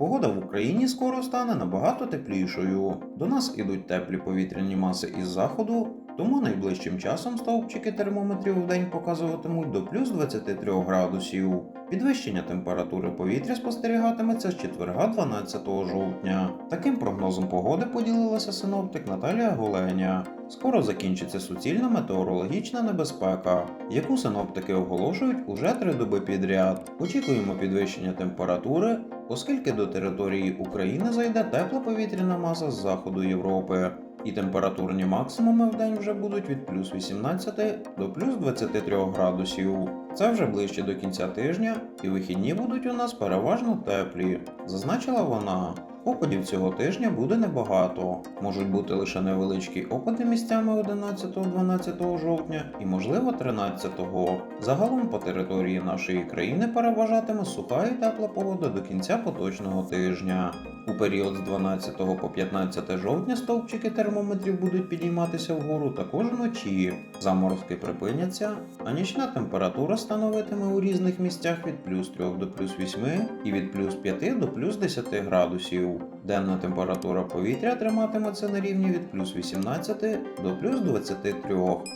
Погода в Україні скоро стане набагато теплішою. До нас ідуть теплі повітряні маси із заходу, тому найближчим часом стовпчики термометрів в день показуватимуть до плюс 23 градусів. Підвищення температури повітря спостерігатиметься з четверга 12 жовтня. Таким прогнозом погоди поділилася синоптик Наталія Голеня. Скоро закінчиться суцільна метеорологічна небезпека, яку синоптики оголошують уже три доби підряд. Очікуємо підвищення температури, оскільки до території України зайде тепла повітряна маса з заходу Європи. І температурні максимуми в день вже будуть від плюс 18 до плюс 23 градусів. Це вже ближче до кінця тижня, і вихідні будуть у нас переважно теплі, зазначила вона. Опадів цього тижня буде небагато. Можуть бути лише невеличкі опади місцями 11-12 жовтня і, можливо, 13-го. Загалом по території нашої країни переважатиме суха і тепла погода до кінця поточного тижня. У період з 12 по 15 жовтня стовпчики термометрів будуть підійматися вгору також вночі. Заморозки припиняться, а нічна температура становитиме у різних місцях від плюс 3 до плюс 8 і від плюс 5 до плюс 10 градусів. Денна температура повітря триматиметься на рівні від плюс 18 до плюс 23,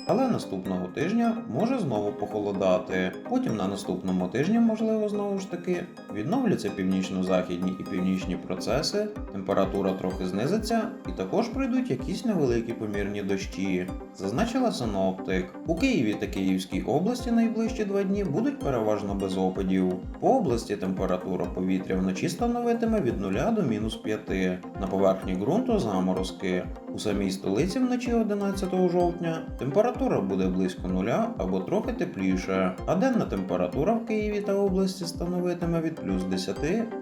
але наступного тижня може знову похолодати. Потім на наступному тижні, можливо, знову ж таки відновляться північно-західні і північні процеси, температура трохи знизиться, і також прийдуть якісь невеликі помірні дощі, зазначила синоптик. У Києві та Київській області найближчі два дні будуть переважно без опадів. По області температура повітря вночі становитиме від 0 до мінус 5. На поверхні ґрунту заморозки. У самій столиці вночі 11 жовтня температура буде близько нуля або трохи тепліше, а денна температура в Києві та області становитиме від плюс 10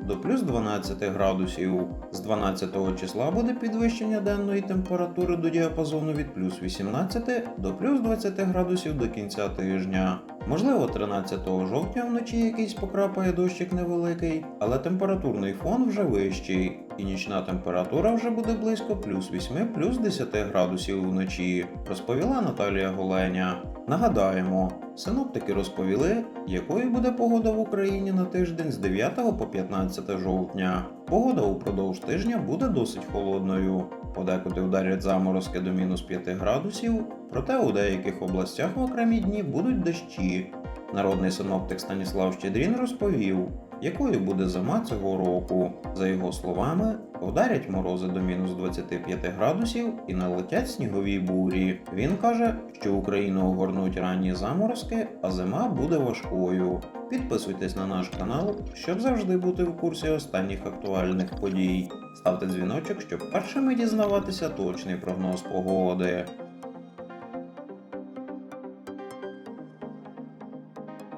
до плюс 12 градусів. З 12 числа буде підвищення денної температури до діапазону від плюс 18 до плюс 20 градусів до кінця тижня. Можливо, 13 жовтня вночі якийсь покрапає дощик невеликий, але температурний фон вже вищий, і нічна температура вже буде близько плюс 8 плюс 10 градусів вночі, розповіла Наталія Голеня. Нагадаємо, синоптики розповіли, якою буде погода в Україні на тиждень з 9 по 15 жовтня. Погода упродовж тижня буде досить холодною. Подекуди вдарять заморозки до мінус 5 градусів, проте у деяких областях в окремі дні будуть дощі. Народний синоптик Станіслав Щедрін розповів, якою буде зима цього року. За його словами, вдарять морози до мінус 25 градусів і налетять снігові бурі. Він каже, що Україну огорнуть ранні заморозки, а зима буде важкою. Підписуйтесь на наш канал, щоб завжди бути в курсі останніх актуальних подій. Ставте дзвіночок, щоб першими дізнаватися точний прогноз погоди.